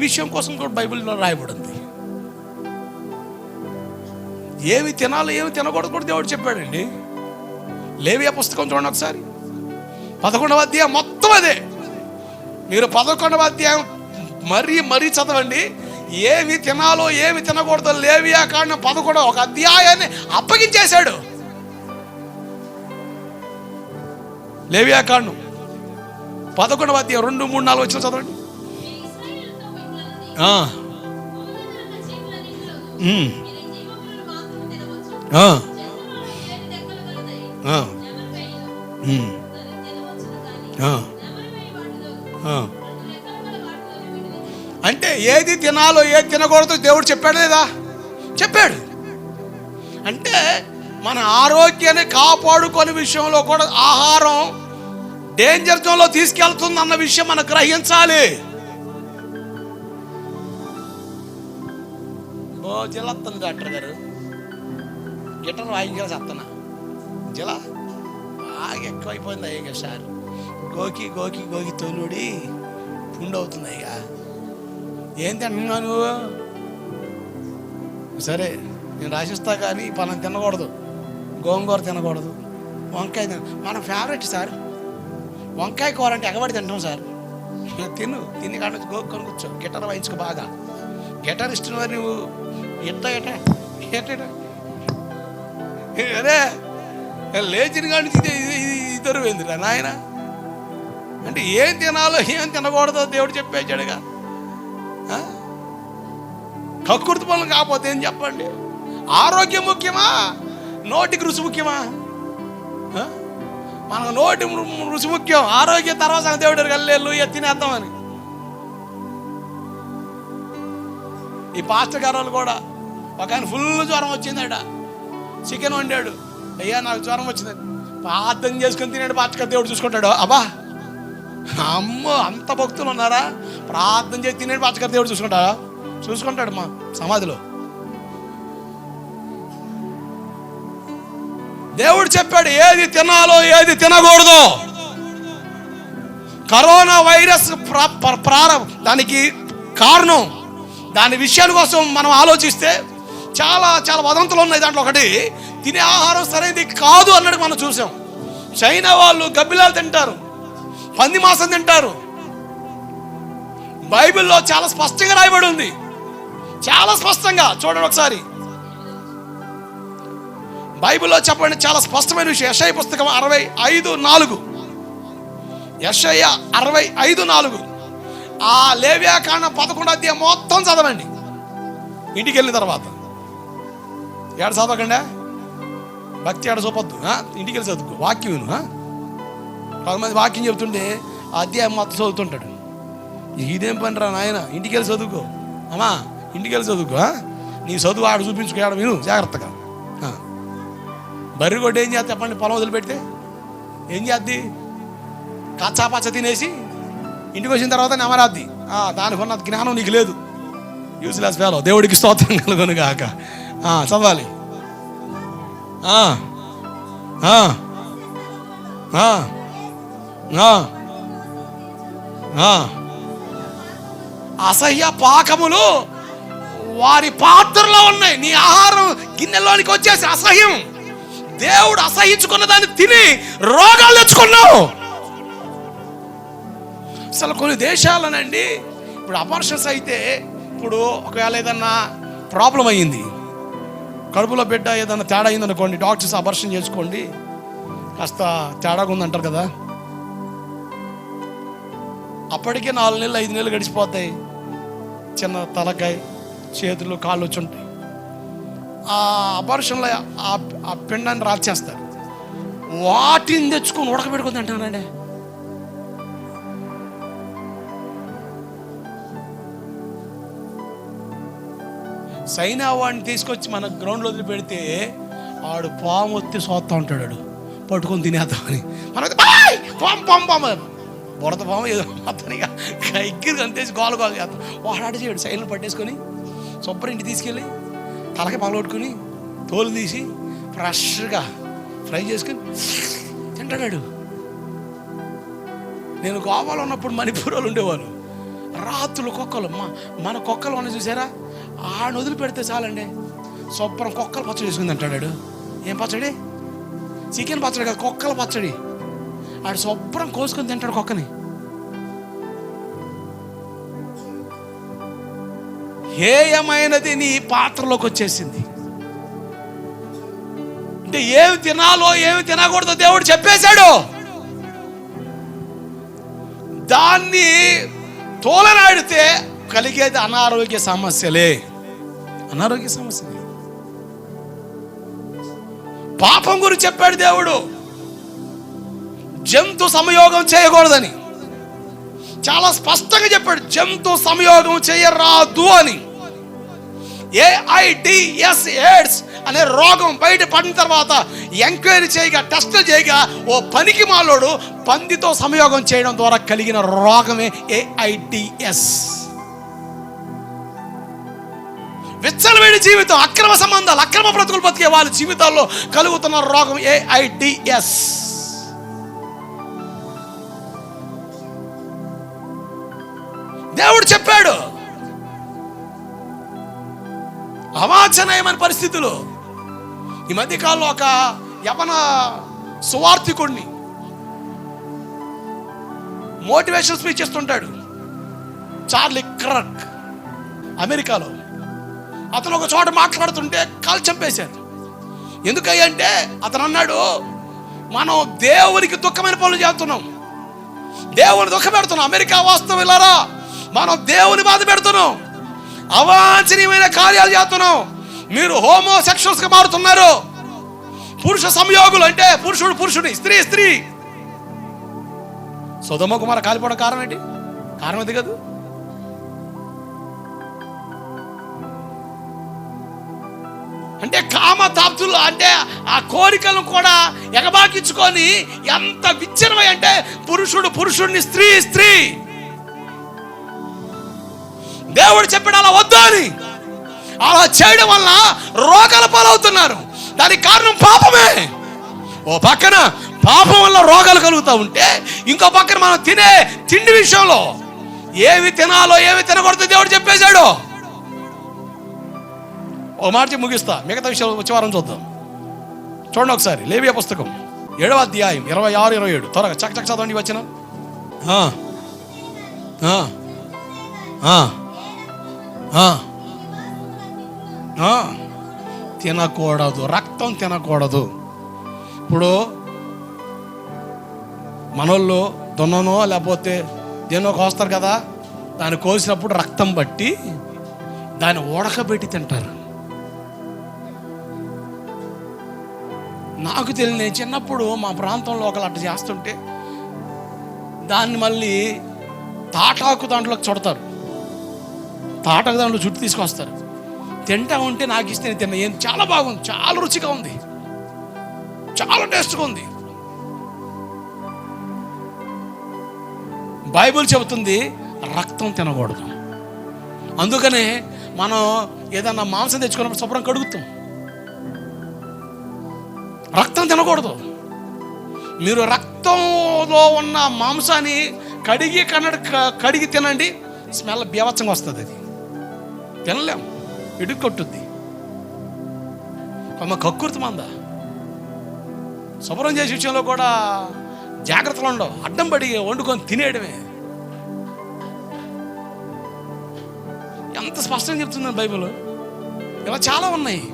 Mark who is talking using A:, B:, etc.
A: విషయం కోసం కూడా బైబిల్లో రాయబడింది. ఏమి తినాలో ఏమి తినకూడదు కూడా దేవుడు చెప్పాడండి. లేవియా పుస్తకం చూడండి ఒకసారి. పదకొండవ అధ్యాయం మొత్తం అదే. మీరు పదకొండవ అధ్యాయం మరీ మరీ చదవండి. ఏమి తినాలో ఏమి తినకూడదో లేవియా కారణం పదకొండవ ఒక అధ్యాయాన్ని అప్పగించేశాడు. లేవియా కారణం పదకొండవ అధ్యాయం రెండు మూడు నాలుగు వచ్చిన చదవండి. అంటే ఏది తినాలో ఏది తినకూడదు దేవుడు చెప్పాడు లేదా? చెప్పాడు. అంటే మన ఆరోగ్యాన్ని కాపాడుకొని విషయంలో కూడా ఆహారం డేంజర్ జోన్లో తీసుకెళ్తుంది అన్న విషయం మనం గ్రహించాలి. ఓ జిల్లత్తుంది డాక్టర్ గారు. గిటార్ వాయించాలి చెప్తున్నా జిలా బాగా ఎక్కువైపోయింది అయ్యగా సార్. గోకి గోకి గోకి తోలుడి పుండు అవుతుంది అయ్యా ఏం తింటున్నావు నువ్వు? సరే నేను రాసిస్తా కానీ పనం తినకూడదు. గోంగూర తినకూడదు. వంకాయ తిన మన ఫేవరెట్ సార్. వంకాయ కూర అంటే ఎగబడి తింటాం సార్. తిను తిని కాడ నుంచి గోక్కొని కూర్చో గిటార్ వాయించుకో బాగా. గిటార్ ఇష్టం మరి నువ్వు? ఎంత ఎట ఎట్ట అరే లేచిన కాడి నుంచి ఇది- ఇద్దరు ఏందిరా నాయన. అంటే ఏం తినాలో ఏం తినకూడదో దేవుడు చెప్పేశాడుగా. కక్కుర్తి పనులు కాకపోతే ఏం చెప్పండి? ఆరోగ్యం ముఖ్యమా? నోటికి రుచి ముఖ్యమా? మనకు నోటి రుచి ముఖ్యం. ఆరోగ్య తర్వాత దేవుడు కల్లేళ్ళు తినేద్దామని. ఈ పాస్టర్ గారు కూడా. ఒక ఆయన ఫుల్ జ్వరం వచ్చిందట. చికెన్ వండాడు. అయ్యా నాకు జ్వరం వచ్చింది. ప్రార్థన చేసుకుని తినాడు పాస్టర్ దేవుడు చూసుకుంటాడు. అబ్బా అమ్మో అంత భక్తులు ఉన్నారా? ప్రార్థన చేసి తినేది పాస్టర్ దేవుడు చూసుకుంటారా చూసుకుంటాడు మా సమాధిలో. దేవుడు చెప్పాడు ఏది తినాలో ఏది తినకూడదు. కరోనా వైరస్ ప్రా- ప్ర- ప్రారం దానికి కారణం దాని విషయాల కోసం మనం ఆలోచిస్తే చాలా చాలా వదంతులు ఉన్నాయి దాంట్లో ఒకటి తినే ఆహారం సరైనది కాదు అన్నట్టు మనం చూసాం. చైనా వాళ్ళు గబ్బిలాలు తింటారు పంది మాసం తింటారు. బైబిల్లో చాలా స్పష్టంగా రాయబడి ఉంది. చాలా స్పష్టంగా చూడండి ఒకసారి. బైబిల్లో చెప్పండి చాలా స్పష్టమైన విషయం. యశయ పుస్తకం అరవై ఐదు నాలుగు. యశయ అరవై ఐదు నాలుగు. ఆ లేవ్యాకాండ పదకొండు అధ్యాయం మొత్తం చదవండి. ఇంటికి వెళ్ళిన తర్వాత. ఏడు చదవకండి? భక్తి ఏడ చూపొద్దు ఇంటికి వెళ్ళి చదువుకో. వాక్యం విను ఆ? కొంతమంది వాక్యం చెబుతుంటే ఆ అధ్యాయం మొత్తం చదువుతుంటాడు. ఇదేం పని రా నాయన? ఇంటికి వెళ్ళి చదువుకో. అమ్మా ఇంటికి వెళ్ళి చదువుకో నీ చదువు ఆడ చూపించుకో ఆడ విను జాగ్రత్తగా. బర్రి కొట్టి ఏం చేస్తా చెప్పండి పొలం వదిలిపెడితే? ఏం చేద్ది? కచ్చా పచ్చ తినేసి ఇంటికి వచ్చిన తర్వాత నమరాద్ది ఆ, దానికి ఉన్న జ్ఞానం నీకు లేదు. యూస్లెస్ ఫేలో దేవుడికి స్తోత్రం కలుగును గాక. చదవాలి. అసహ్య పాకములు వారి పాత్రలో ఉన్నాయి. నీ ఆహారం గిన్నెలోనికి వచ్చేసి అసహ్యం. దేవుడు అసహించుకున్న దాన్ని తిని రోగాలు తెచ్చుకున్నావు. అసలు కొన్ని దేశాలనండి ఇప్పుడు అపార్షన్స్ అయితే ఇప్పుడు ఒకవేళ ఏదన్నా ప్రాబ్లం అయ్యింది కడుపులో బిడ్డ ఏదన్నా తేడా అయింది అనుకోండి డాక్టర్స్ అపర్షన్ చేసుకోండి కాస్త తేడాగా ఉందంటారు కదా. అప్పటికే నాలుగు నెలలు ఐదు నెలలు గడిచిపోతాయి. చిన్న తలకాయ చేతులు కాళ్ళు వచ్చి ఉంటాయి. ఆ అపర్షన్లో ఆ ఆ పిండాన్ని రాల్చేస్తారు వాటిని తెచ్చుకొని ఉడకబెట్టుకుంది తింటానండి సైనా వాడిని తీసుకొచ్చి మన గ్రౌండ్లో వదిలిపెడితే ఆడు పాము వచ్చి సోత్తా ఉంటాడు ఆడు. పట్టుకొని తినేద్దామని మనం "బాయ్! పాము పాము పాము! బురద పాము ఏదో అతనిగా ఎగ్గిరి అంతేసి గోల గోల చేస్తాం. వాడు ఆడ చేయడు. సైన్లు పట్టేసుకొని శుభ్రం ఇంటి తీసుకెళ్ళి తలకి పగలగొట్టుకుని తోలు తీసి ఫ్రెష్గా ఫ్రై చేసుకుని తింటాడాడు నేను గోవాలో ఉన్నప్పుడు మణిపూర్ వాళ్ళు రాత్రులు కుక్కలు. మా మన కుక్కలు ఉన్న చూసారా? ఆడ వదిలి పెడితే చాలండి. శుభ్రం కుక్కల పచ్చడి వేసుకుంది అంటాడు ఏం పచ్చడి? చికెన్ పచ్చడి కాదు కుక్కల పచ్చడి. ఆడు శుభ్రం కోసుకొని తింటాడు కుక్కని. హేయమైనది నీ పాత్రలోకి వచ్చేసింది. అంటే ఏమి తినాలో ఏమి తినకూడదో దేవుడు చెప్పేశాడు. దాన్ని తోలనాడితే కలిగేది అనారోగ్య సమస్యలే. అనారోగ్య సమస్య పాపం గురించి చెప్పాడు దేవుడు. జంతు సంయోగం చేయకూడదని. చాలా స్పష్టంగా చెప్పాడు జంతు సంయోగం చేయరాదు అని. ఏఐడిఎస్ ఎయిడ్స్ అనే రోగం బయట పడిన తర్వాత ఎంక్వైరీ చేయగా టెస్ట్ చేయగా ఓ పనికి మాలోడు పందితో సంయోగం చేయడం ద్వారా కలిగిన రోగమే ఏఐడిఎస్ విచ్చలవేడి జీవితం అక్రమ సంబంధాలు అక్రమ బ్రతుకులు బతికే వాళ్ళ జీవితాల్లో కలుగుతున్న రోగం ఏఐడిఎస్ దేవుడు చెప్పాడు అవాచనయమైన పరిస్థితులు. ఈ మధ్యకాలంలో ఒక యవన సువార్థికుడిని మోటివేషన్ స్పీచ్ ఇస్తుంటాడు చార్లీ క్రక్ అమెరికాలో. అతను ఒక చోట మాట్లాడుతుంటే కాలు చంపేశారు. ఎందుకంటే అతను అన్నాడు మనం దేవునికి దుఃఖమైన పనులు చేస్తున్నాం. దేవుని దుఃఖ పెడుతున్నాం. అమెరికా వాస్తవం ఇలారా మనం దేవుని బాధ పెడుతున్నాం. అవాంఛనీయమైన కార్యాలు చేస్తున్నాం. మీరు హోమో సెక్షువల్స్గా మారుతున్నారు. పురుష సంయోగులు అంటే పురుషుడు పురుషుడి స్త్రీ స్త్రీ. సుధమ కుమార కాలిపోవడం కారణం ఏంటి? కారణం అది కదా? అంటే కామ తాప్తులు అంటే ఆ కోరికలను కూడా ఎగబాకించుకొని ఎంత విచ్చనమై అంటే పురుషుడు పురుషుడిని స్త్రీ స్త్రీ. దేవుడు చెప్పాడు అలా వద్దు అని. అలా చేయడం వల్ల రోగాల పాలవుతున్నారు. దానికి కారణం పాపమే. ఓ పక్కన పాపం వల్ల రోగాలు కలుగుతూ ఉంటే ఇంకో పక్కన మనం తినే తిండి విషయంలో ఏవి తినాలో ఏవి తినకూడదు దేవుడు చెప్పేశాడు. ఓ మాట ముగిస్తా. మిగతా విషయాలు వచ్చే వారం చూద్దాం. చూడండి ఒకసారి. లేవియా పుస్తకం. ఏడవ అధ్యాయం ఇరవై ఆరు ఇరవై ఏడు. త్వరగా చక్క చక్క చదవండి వచ్చిన తినకూడదు. రక్తం తినకూడదు. ఇప్పుడు మనోళ్ళు దున్ననో లేకపోతే దేనో కోస్తారు కదా దాన్ని కోసినప్పుడు రక్తం బట్టి దాన్ని ఉడకబెట్టి తింటారు. నాకు తెలియని చిన్నప్పుడు మా ప్రాంతంలో ఒకళ్ళు అట్లా చేస్తుంటే దాన్ని మళ్ళీ తాటాకు దాంట్లోకి చుడతారు. తాటాకు దాంట్లో చుట్టూ తీసుకొస్తారు. తింటా ఉంటే నాకు ఇస్తే నేను తిన్నా. ఏం చాలా బాగుంది. చాలా రుచిగా ఉంది. చాలా టేస్ట్గా ఉంది. బైబిల్ చెబుతుంది రక్తం తినకూడదు. అందుకనే మనం ఏదన్నా మాంసం తెచ్చుకున్నప్పుడు శుభ్రం కడుగుతాం. రక్తం తినకూడదు. మీరు రక్తంలో ఉన్న మాంసాన్ని కడిగి కన్నడ కడిగి తినండి స్మెల్ బీవత్సంగా వస్తుంది అది. తినలేం ఇడుక్కొట్టుద్ది. అమ్మ కొమ్మ కక్కుర్తి మంద. శుభ్రం చేసే విషయంలో కూడా జాగ్రత్తలు ఉండవు. అడ్డం పడి వండుకొని తినేయడమే. ఎంత స్పష్టంగా చెప్తుంది బైబిల్? ఇలా చాలా ఉన్నాయి.